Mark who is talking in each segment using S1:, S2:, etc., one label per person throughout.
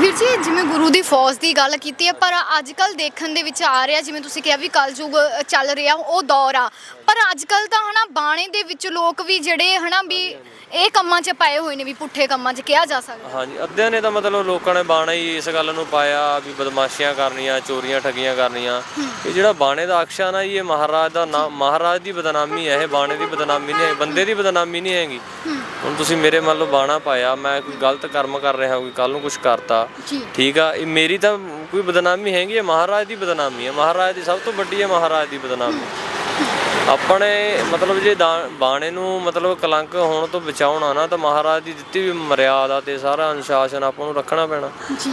S1: ਵੀਰ ਜੀ ਜਿਵੇਂ ਗੁਰੂ ਦੀ ਫੌਜ ਦੀ ਗੱਲ ਕੀਤੀ ਹੈ ਪਰ ਅੱਜ ਕੱਲ ਦੇਖਣ ਦੇ ਵਿੱਚ ਆ ਰਿਹਾ ਜਿਵੇਂ ਤੁਸੀਂ ਕਿਹਾ ਵੀ ਕਲਯੁਗ ਚੱਲ ਰਿਹਾ ਉਹ ਦੌਰ ਆ। ਪਰ ਅੱਜ ਕੱਲ ਤਾਂ ਹਨਾ ਬਾਣੇ ਦੇ ਵਿੱਚ ਲੋਕ ਵੀ ਜਿਹੜੇ ਹਨਾ ਵੀ ਇਹ ਕੰਮਾਂ 'ਚ ਪਏ ਹੋਏ ਨੇ ਵੀ ਪੁੱਠੇ ਕੰਮਾਂ 'ਚ ਕਿਹਾ ਜਾ ਸਕਦਾ।
S2: ਹਾਂਜੀ ਅੱਧਿਆਂ ਨੇ ਤਾਂ ਮਤਲਬ ਲੋਕਾਂ ਨੇ ਬਾਣਾ ਹੀ ਇਸ ਗੱਲ ਨੂੰ ਪਾਇਆ ਵੀ ਬਦਮਾਸ਼ੀਆਂ ਕਰਨੀਆਂ ਚੋਰੀਆਂ ਠੱਗੀਆਂ ਕਰਨੀਆਂ। ਇਹ ਜਿਹੜਾ ਬਾਣੇ ਦਾ ਅਕਸ਼ਾ ਨਾ ਜੀ, ਇਹ ਮਹਾਰਾਜ ਦਾ ਨਾਮ ਮਹਾਰਾਜ ਦੀ ਬਦਨਾਮੀ ਹੈ ਇਹ ਬਾਣੇ ਦੀ ਬਦਨਾਮੀ ਨਹੀਂ ਹੈ ਬੰਦੇ ਦੀ ਬਦਨਾਮੀ ਨਹੀਂ ਹੈਗੀ। ਹੁਣ ਤੁਸੀਂ ਮੇਰੇ ਮੰਨ ਲਓ ਬਾਣਾ ਪਾਇਆ ਮੈਂ ਕੋਈ ਗਲਤ ਕਰਮ ਕਰ ਰਿਹਾ ਕੋਈ ਕੱਲ ਨੂੰ ਕੁਝ ਕਰਤਾ ਠੀਕ ਆ ਇਹ ਮੇਰੀ ਤਾਂ ਕੋਈ ਬਦਨਾਮੀ ਹੈਗੀ ਹੈ ਮਹਾਰਾਜ ਦੀ ਬਦਨਾਮੀ ਹੈ ਮਹਾਰਾਜ ਦੀ ਸਭ ਤੋਂ ਵੱਡੀ ਹੈ ਮਹਾਰਾਜ ਦੀ ਬਦਨਾਮੀ। ਆਪਣੇ ਮਤਲਬ ਜੇ ਬਾਣੇ ਨੂੰ ਮਤਲਬ ਕਲੰਕ ਹੋਣ ਤੋਂ ਬਚਾਉਣਾ ਨਾ ਤਾਂ ਮਹਾਰਾਜ ਦੀ ਦਿੱਤੀ ਵੀ ਮਰਿਆਦਾ ਤੇ ਸਾਰਾ ਅਨੁਸ਼ਾਸਨ ਆਪਾਂ ਨੂੰ ਰੱਖਣਾ ਪੈਣਾ।
S1: ਜੀ।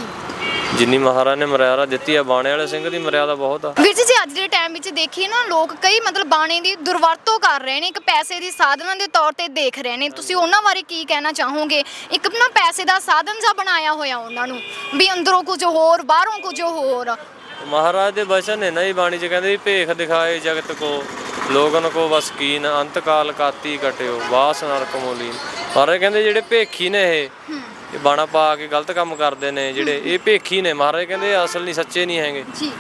S2: ਜਿੰਨੀ ਮਹਾਰਾਜ ਨੇ ਮਰਿਆਦਾ ਦਿੱਤੀ ਆ ਬਾਣੇ ਵਾਲੇ ਸਿੰਘ ਦੀ ਮਰਿਆਦਾ ਬਹੁਤ ਆ।
S1: ਵੀਰ ਜੀ ਜੇ ਅੱਜ ਦੇ ਟਾਈਮ ਵਿੱਚ ਦੇਖੀਏ ਨਾ ਲੋਕ ਕਈ ਮਤਲਬ ਬਾਣੇ ਦੀ ਦੁਰਵਰਤੋਂ ਕਰ ਰਹੇ ਨੇ ਇੱਕ ਪੈਸੇ ਦੀ ਸਾਧਨਾਂ ਦੇ ਤੌਰ ਤੇ ਦੇਖ ਰਹੇ ਨੇ। ਤੁਸੀਂ ਉਹਨਾਂ ਬਾਰੇ ਕੀ ਕਹਿਣਾ ਚਾਹੋਗੇ? ਇੱਕ ਨਾ ਪੈਸੇ ਦਾ ਸਾਧਨ ਜਿਹਾ ਬਣਾਇਆ ਹੋਇਆ ਉਹਨਾਂ ਨੂੰ ਵੀ ਅੰਦਰੋਂ ਕੁਝ ਹੋਰ ਬਾਹਰੋਂ ਕੁਝ ਹੋਰ।
S2: ਮਹਾਰਾਜ ਦੇ ਬਚਨ ਨੇ ਨਾ ਇਹ ਬਾਣੀ ਚ ਕਹਿੰਦੇ ਵੀ ਭੇਖ ਦਿਖਾਏ ਜਗਤ ਕੋ ਲੋਗਨ ਕੋ ਬਸ ਕੀਨ ਅੰਤ ਕਾਲ ਕਾਤੀ ਕਟਿਓ ਬਾਸ ਨਰਕ ਮੂਲੀਨ। ਮਹਾਰਾਜ ਕਹਿੰਦੇ ਜਿਹੜੇ ਭੇਖੀ ਨੇ ਇਹ ਇਹ ਬਾਣਾ ਪਾ ਕੇ ਗਲਤ ਕੰਮ ਕਰਦੇ ਨੇ ਜਿਹੜੇ ਇਹ ਭੇਖੀ ਨੇ ਮਹਾਰਾਜ ਕਹਿੰਦੇ ਅਸਲ ਨਹੀਂ ਸੱਚੇ ਨਹੀਂ ਹੈਗੇ।
S1: ਜੀ।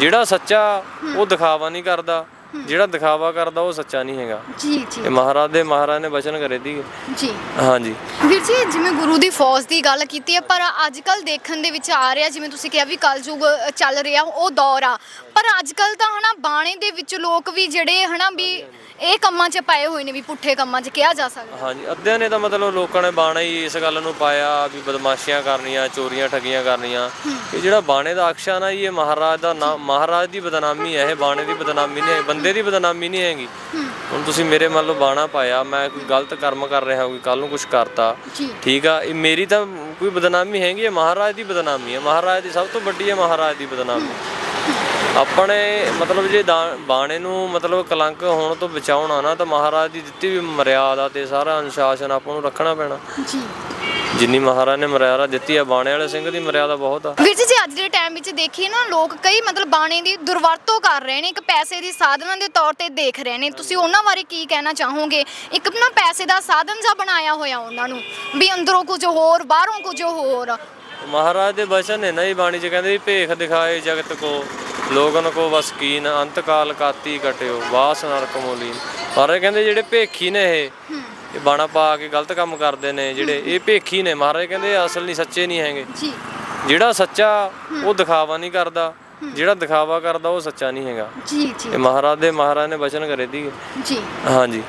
S2: ਜਿਹੜਾ ਸੱਚਾ ਉਹ ਦਿਖਾਵਾ ਨਹੀਂ ਕਰਦਾ। ਜਿਹੜਾ ਦਿਖਾਵਾ ਕਰਦਾ ਉਹ ਸੱਚਾ ਨਹੀਂ ਹੈਗਾ।
S1: ਜੀ ਜੀ।
S2: ਇਹ ਮਹਾਰਾਜ ਦੇ ਮਹਾਰਾਜ ਨੇ ਬਚਨ ਕਰੇ ਦੀਗੇ
S1: ਜੀ।
S2: ਹਾਂਜੀ।
S1: ਵੀਰ ਜੀ ਜਿਵੇਂ ਗੁਰੂ ਦੀ ਫੌਜ ਦੀ ਗੱਲ ਕੀਤੀ ਹੈ ਪਰ ਅੱਜ ਕੱਲ ਦੇਖਣ ਦੇ ਵਿੱਚ ਆ ਰਿਹਾ ਜਿਵੇਂ ਤੁਸੀਂ ਕਿਹਾ ਵੀ ਕਲਯੁਗ ਚੱਲ ਰਿਹਾ ਉਹ ਦੌਰ ਆ। ਪਰ ਅੱਜ ਕੱਲ ਤਾਂ ਹਨਾ ਬਾਣੇ ਦੇ ਵਿੱਚ ਲੋਕ ਵੀ ਜਿਹੜੇ ਹਨਾ ਵੀ ਇਹ ਕੰਮਾਂ 'ਚ ਪਏ ਹੋਏ ਨੇ ਵੀ ਪੁੱਠੇ ਕੰਮਾਂ 'ਚ ਕਿਹਾ ਜਾ ਸਕਦਾ।
S2: ਹਾਂਜੀ ਅੱਧਿਆਂ ਨੇ ਤਾਂ ਮਤਲਬ ਲੋਕਾਂ ਨੇ ਬਾਣਾ ਹੀ ਇਸ ਗੱਲ ਨੂੰ ਪਾਇਆ ਵੀ ਬਦਮਾਸ਼ੀਆਂ ਕਰਨੀਆਂ ਚੋਰੀਆਂ ਠੱਗੀਆਂ ਕਰਨੀਆਂ। ਇਹ ਜਿਹੜਾ ਬਾਣੇ ਦਾ ਅਕਸ਼ਾ ਨਾ ਜੀ, ਇਹ ਮਹਾਰਾਜ ਦਾ ਨਾਮ ਮਹਾਰਾਜ ਦੀ ਬਦਨਾਮੀ ਹੈ ਇਹ ਬਾਣੇ ਦੀ ਬਦਨਾਮੀ ਨਹੀਂ ਬੰਦੇ ਦੀ ਬਦਨਾਮੀ ਨਹੀਂ ਹੈਗੀ। ਹੁਣ ਤੁਸੀਂ ਮੇਰੇ ਮੰਨ ਲਓ ਬਾਣਾ ਪਾਇਆ ਮੈਂ ਕੋਈ ਗਲਤ ਕਰਮ ਕਰ ਰਿਹਾ ਕੋਈ ਕੱਲ ਨੂੰ ਕੁਝ ਕਰਤਾ ਠੀਕ ਆ? ਇਹ ਮੇਰੀ ਤਾਂ ਕੋਈ ਬਦਨਾਮੀ ਹੈਗੀ ਹੈ ਮਹਾਰਾਜ ਦੀ ਬਦਨਾਮੀ ਹੈ ਮਹਾਰਾਜ ਦੀ ਸਭ ਤੋਂ ਵੱਡੀ ਹੈ ਮਹਾਰਾਜ ਦੀ ਬਦਨਾਮੀ। ਆਪਣੇ ਮਤਲਬ ਜੇ ਬਾਣੇ ਨੂੰ ਮਤਲਬ ਕਲੰਕ ਹੋਣ ਤੋਂ ਬਚਾਉਣਾ ਨਾ ਤਾਂ ਮਹਾਰਾਜ ਦੀ ਦਿੱਤੀ ਵੀ ਮਰਿਆਦਾ ਤੇ ਸਾਰਾ ਅਨੁਸ਼ਾਸਨ ਆਪਾਂ ਨੂੰ ਰੱਖਣਾ ਪੈਣਾ।
S1: ਜੀ।
S2: ਜਿੰਨੀ ਮਹਾਰਾਜ ਨੇ ਮਰਿਆਦਾ ਦਿੱਤੀ ਆ ਬਾਣੇ ਵਾਲੇ ਸਿੰਘ ਦੀ ਮਰਿਆਦਾ ਬਹੁਤ ਆ।
S1: ਵੀਰ ਜੀ ਜੇ ਅੱਜ ਦੇ ਟਾਈਮ ਵਿੱਚ ਦੇਖੀਏ ਨਾ ਲੋਕ ਕਈ ਮਤਲਬ ਬਾਣੇ ਦੀ ਦੁਰਵਰਤੋਂ ਕਰ ਰਹੇ ਨੇ ਇੱਕ ਪੈਸੇ ਦੀ ਸਾਧਨਾਂ ਦੇ ਤੌਰ ਤੇ ਦੇਖ ਰਹੇ ਨੇ। ਤੁਸੀਂ ਉਹਨਾਂ ਬਾਰੇ ਕੀ ਕਹਿਣਾ ਚਾਹੋਗੇ? ਇੱਕ ਨਾ ਪੈਸੇ ਦਾ ਸਾਧਨ ਜਿਹਾ ਬਣਾਇਆ ਹੋਇਆ ਉਹਨਾਂ ਨੂੰ ਵੀ ਅੰਦਰੋਂ ਕੁਝ ਹੋਰ ਬਾਹਰੋਂ ਕੁਝ ਹੋਰ।
S2: ਮਹਾਰਾਜ ਦੇ ਬਚਨ ਨੇ ਨਾ ਇਹ ਬਾਣੀ ਚ ਕਹਿੰਦੇ ਵੀ ਭੇਖ ਦਿਖਾਏ ਜਗਤ ਕੋ। ਲੋਗਨ ਕੋ ਬਸ ਕੀਨ ਅੰਤ ਕਾਲ ਕਾਤੀ ਕਟਿਓ ਬਾਸ ਨਰਕ ਮੂਲੀਨ ਮਹਾਰਾਜ ਕਹਿੰਦੇ ਜਿਹੜੇ ਭੇਖੀ ਨੇ ਇਹ ਇਹ ਬਾਣਾ ਪਾ ਕੇ ਗਲਤ ਕੰਮ ਕਰਦੇ ਨੇ ਜਿਹੜੇ ਇਹ ਭੇਖੀ ਨੇ। ਮਹਾਰਾਜ ਕਹਿੰਦੇ ਅਸਲ ਨਹੀਂ ਸੱਚੇ ਨਹੀਂ ਹੈਗੇ।
S1: ਜੀ।
S2: ਜਿਹੜਾ ਸੱਚਾ ਉਹ ਦਿਖਾਵਾ ਨਹੀਂ ਕਰਦਾ। ਜਿਹੜਾ ਦਿਖਾਵਾ ਕਰਦਾ ਉਹ ਸੱਚਾ ਨਹੀਂ ਹੈਗਾ।
S1: ਜੀ ਜੀ।
S2: ਇਹ ਮਹਾਰਾਜ ਦੇ ਮਹਾਰਾਜ ਨੇ ਬਚਨ ਕਰੇ ਦੀਗੇ
S1: ਜੀ।
S2: ਹਾਂਜੀ।